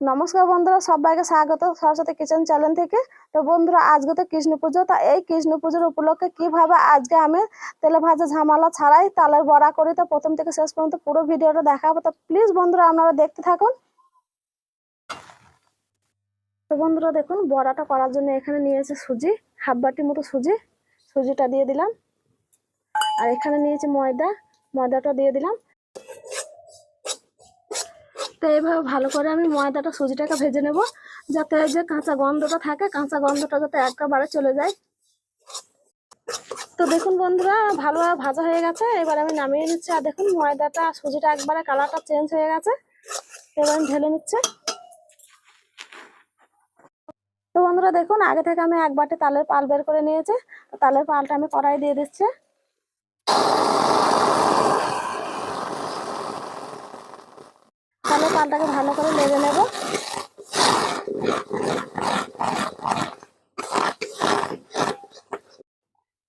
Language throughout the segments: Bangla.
নমস্কার বন্ধুরা, সবাইকে স্বাগত সরস্বতী কিচেন চ্যানেল থেকে। তো বন্ধুরা, আজকে তো কৃষ্ণ পুজো, তা এই কৃষ্ণ পুজোর উপলক্ষে কীভাবে আজকে আমি তেলে ভাজা ঝামেলা ছাড়াই তালের বড়া করি, তো প্রথম থেকে শেষ পর্যন্ত পুরো ভিডিওটা দেখাবো। তো প্লিজ বন্ধুরা, আপনারা দেখতে থাকুন। তো বন্ধুরা, দেখুন, বড়াটা করার জন্য এখানে নিয়েছে সুজি, হাফ বাটির মতো সুজি, সুজিটা দিয়ে দিলাম। আর এখানে নিয়েছি ময়দা, ময়দাটা দিয়ে দিলাম। তো এইভাবে ভালো করে আমি ময়দাটা সুজিটাকে ভেজে নেব, যাতে যে কাঁচা গন্ধটা থাকে, কাঁচা গন্ধটা যাতে একেবারে চলে যায়। তো দেখুন বন্ধুরা ভালোভাবে ভাজা হয়ে গেছে। এবার আমি নামিয়ে নিচ্ছি, আর দেখুন ময়দাটা, সুজিটা একবারে কালারটা চেঞ্জ হয়ে গেছে। এবার আমি ঢেলে নিচ্ছে। তো বন্ধুরা, দেখুন, আগে থেকে আমি এক বাটি তালের পাল বের করে নিয়েছি। তালের পালটা আমি কড়াই দিয়ে দিচ্ছি। পালটাকে ভালো করে লেগে নেব।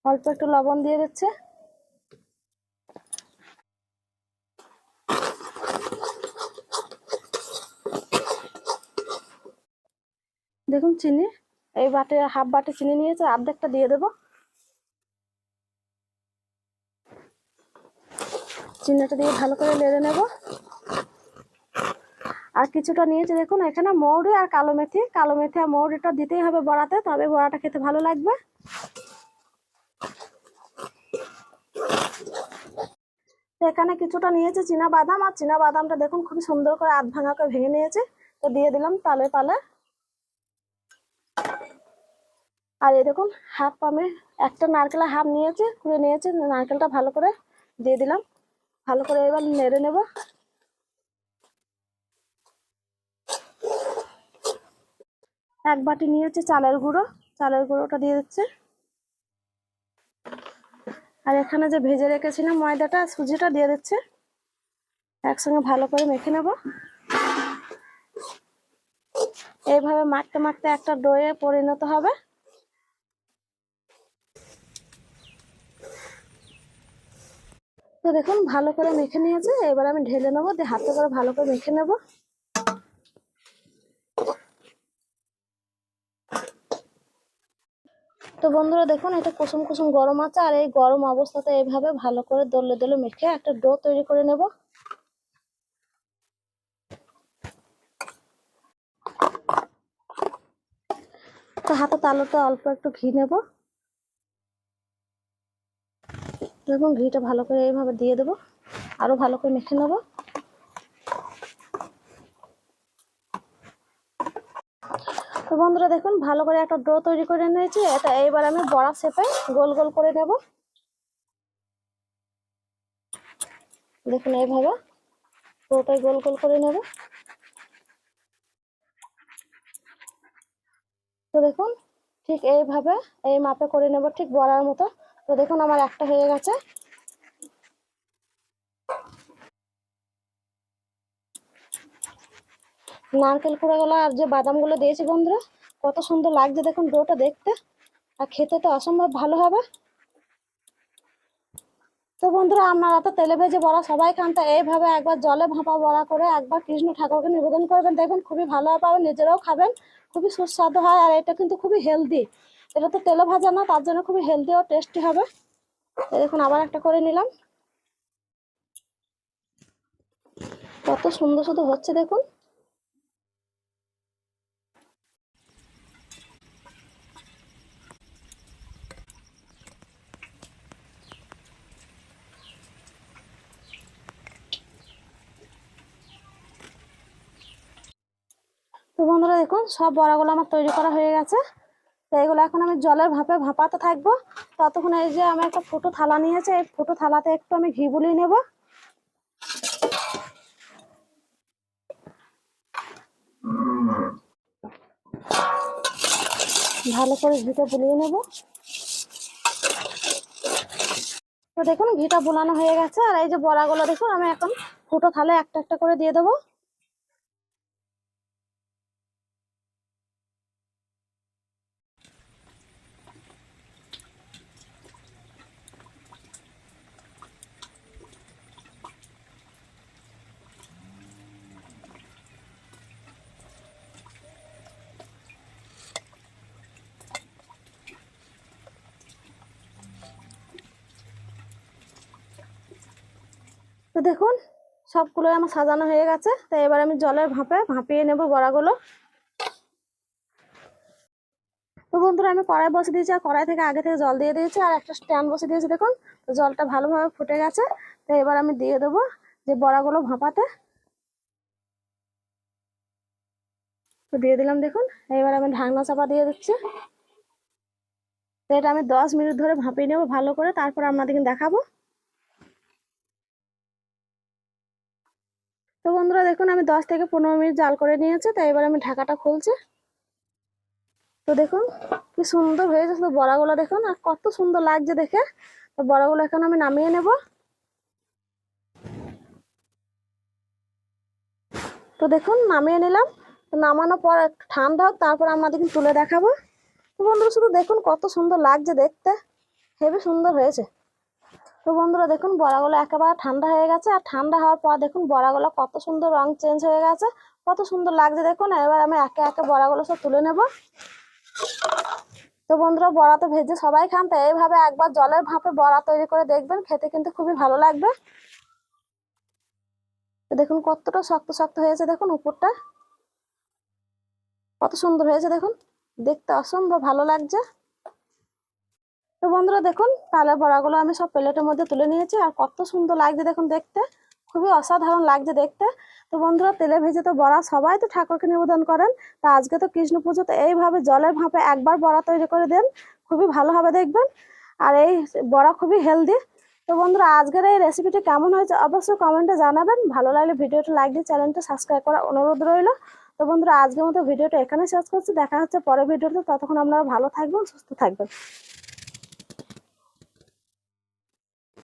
অল্প একটু লবণ দিয়ে দিচ্ছে। দেখুন চিনি, এই বাটে, হাফ বাটি চিনি নিয়েছে, অর্ধেকটা দিয়ে দেবো। চিনিটা দিয়ে ভালো করে লেড়ে নেব। আর কিছুটা নিয়েছি, দেখুন, এখানে মৌরি আর কালো মেথি। কালো মেথি আর মৌরিটা দিতেই হবে বড়াতে, তবে বড়াটা খেতে ভালো লাগবে। এখানে কিছুটা নিয়েছি চীনা বাদাম, আর চীনা বাদামটা দেখুন খুবই সুন্দর করে আধ ভাঙা করে ভেঙে নিয়েছে। তো দিয়ে দিলাম তালে তালে আর এই দেখুন, হাফ আমি একটা নারকেলের হাফ নিয়েছি, কুড়ে নিয়েছি, নারকেলটা ভালো করে দিয়ে দিলাম। ভালো করে এবার নেড়ে নেব। এক বাটি নিয়েছি চালের গুঁড়ো, চালের গুঁড়োটা দিয়ে দিচ্ছে। আর এখানে যে ভেজে রেখেছিলাম ময়দাটা, সুজিটা দিয়ে দিচ্ছে। একসঙ্গে ভালো করে মেখে নেব। এইভাবে মাখতে মাখতে একটা ডোয়ে পরিণত হবে। তো দেখুন, ভালো করে মেখে নিয়েছে। এবার আমি ঢেলে নেব, দিয়ে হাতে করে ভালো করে মেখে নেব। তো বন্ধুরা দেখুন, এটা কুসুম কুসুম গরম আছে, আর এই গরম অবস্থাতে এইভাবে ভালো করে দলে দলে মেখে একটা ডো তৈরি করে নেব। তো হাতে তালুতে অল্প একটু ঘি নেব। দেখুন, ঘিটা ভালো করে এইভাবে দিয়ে দেবো আরও ভালো করে মেখে নেব তো বন্ধুরা দেখুন, ভালো করে একটা ডো তৈরি করে নিয়েছি। এটা এইবার আমি বড়া শেপে গোল গোল করে নেব। দেখুন এইভাবে ডোটাই গোল গোল করে নেব। তো দেখুন, ঠিক এইভাবে এই মাপে করে নেব, ঠিক বড়ার মতো। তো দেখুন আমার একটা হয়ে গেছে। নারকেল কুড়াগুলো আর যে বাদামগুলো দিয়েছি বন্ধুরা, কত সুন্দর লাগছে দেখুন ডোটা দেখতে। আর খেতে তো অসম্ভব ভালো হবে। তো বন্ধুরা, আপনারা তো তেলে ভেজে বড়া সবাই খান, তো এইভাবে একবার জলে ভাপা বড়া করে একবার কৃষ্ণ ঠাকুরকে নিবেদন করবেন। দেখবেন খুবই ভালো আর নিজেরাও খাবেন, খুবই সুস্বাদু হয়, আর এটা কিন্তু খুবই হেলদি এটা তো তেলে ভাজা না, তার জন্য খুবই হেলদি ও টেস্টি হবে। দেখুন, আবার একটা করে নিলাম। কত সুন্দর সুন্দর হচ্ছে দেখুন। তো বন্ধুরা দেখুন, সব বড়াগুলো আমার তৈরি করা হয়ে গেছে। তো এগুলো এখন আমি জলের ভাপে ভাপাতে থাকব। ততক্ষণ এই যে আমি একটা ফুটো থালা নিয়েছে, এই ফুটো থালাতে একটু আমি ঘি বুলিয়ে নেব। ভালো করে ঘিটা বুলিয়ে নেব। তো দেখুন, ঘিটা বোলানো হয়ে গেছে। আর এই যে বড়াগুলো দেখুন, আমি এখন ফুটো থালে একটা একটা করে দিয়ে দেবো। দেখুন, সবগুলো আমার সাজানো হয়ে গেছে। তো এবার আমি জলের ভাপে ভাপিয়ে নেব বড়াগুলো। তো বন্ধুরা, আমি কড়াই বসে দিয়েছি, আর কড়াই থেকে আগে থেকে জল দিয়ে দিয়েছি, আর একটা স্ট্যান্ড বসে দিয়েছি। দেখুন, তো জলটা ভালোভাবে ফুটে গেছে। তো এবার আমি দিয়ে দেবো যে বড়াগুলো ভাপাতে। তো দিয়ে দিলাম, দেখুন, এবার আমি ঢাকনা চাপা দিয়ে দিচ্ছি। তো এটা আমি দশ মিনিট ধরে ভাপিয়ে নেব ভালো করে, তারপর আপনাদেরকে দেখাবো তো বন্ধুরা দেখুন আমি দশ থেকে পনেরো মিনিট জাল করে নিয়েছি তো এবার আমি ঢাকাটা খুলছি। তো দেখুন, কি সুন্দর হয়েছে শুধু বড়াগুলো দেখুন, আর কত সুন্দর লাগছে দেখে। তো বড়াগুলো এখন আমি নামিয়ে নেব। তো দেখুন, নামিয়ে নিলাম। তো নামানোর পর ঠান্ডা হোক, তারপর আপনাদেরকে তুলে দেখাবো। তো বন্ধুরা, শুধু দেখুন কত সুন্দর লাগছে দেখতে। হেবি সুন্দর হয়েছে। তো বন্ধুরা দেখুন, বড়াগুলো একেবারে ঠান্ডা হয়ে গেছে। আর ঠান্ডা হওয়ার পর দেখুন, বড়াগুলো কত সুন্দর রং চেঞ্জ হয়ে গেছে। কত সুন্দর লাগছে দেখুন। এবার আমি একে একে বড়াগুলো সব তুলে নেব। তো বন্ধুরা, বড়া তো ভেজে সবাই খান, তো এইভাবে একবার জলের ভাপে বড়া তৈরি করে দেখবেন, খেতে কিন্তু খুবই ভালো লাগবে। দেখুন, কতটা শক্ত শক্ত হয়েছে দেখুন উপরটা। কত সুন্দর হয়েছে দেখুন, দেখতে অসম্ভব ভালো লাগছে। তো বন্ধুরা দেখুন, তালের বড়াগুলো আমি সব প্লেটের মধ্যে তুলে নিয়েছি আর কত সুন্দর লাগছে দেখুন দেখতে। খুবই অসাধারণ লাগছে দেখতে। তো বন্ধুরা, তেলে ভেজে তো বড়া সবাই তো ঠাকুরকে নিবেদন করেন। তা আজকে তো কৃষ্ণ পুজো তো এইভাবে জলের ভাপে একবার বড়া তৈরি করে দেন, খুবই ভালো হবে দেখবেন। আর এই বড়া খুবই হেলদি তো বন্ধুরা, আজকের এই রেসিপিটি কেমন হয়েছে অবশ্যই কমেন্টে জানাবেন। ভালো লাগলে ভিডিওটা লাইক দিয়ে চ্যানেলটা সাবস্ক্রাইব করার অনুরোধ রইল। তো বন্ধুরা, আজকের মতো ভিডিওটা এখানে শেষ করছি। দেখা হচ্ছে পরের ভিডিওতে। ততক্ষণ আপনারা ভালো থাকবেন, সুস্থ থাকবেন।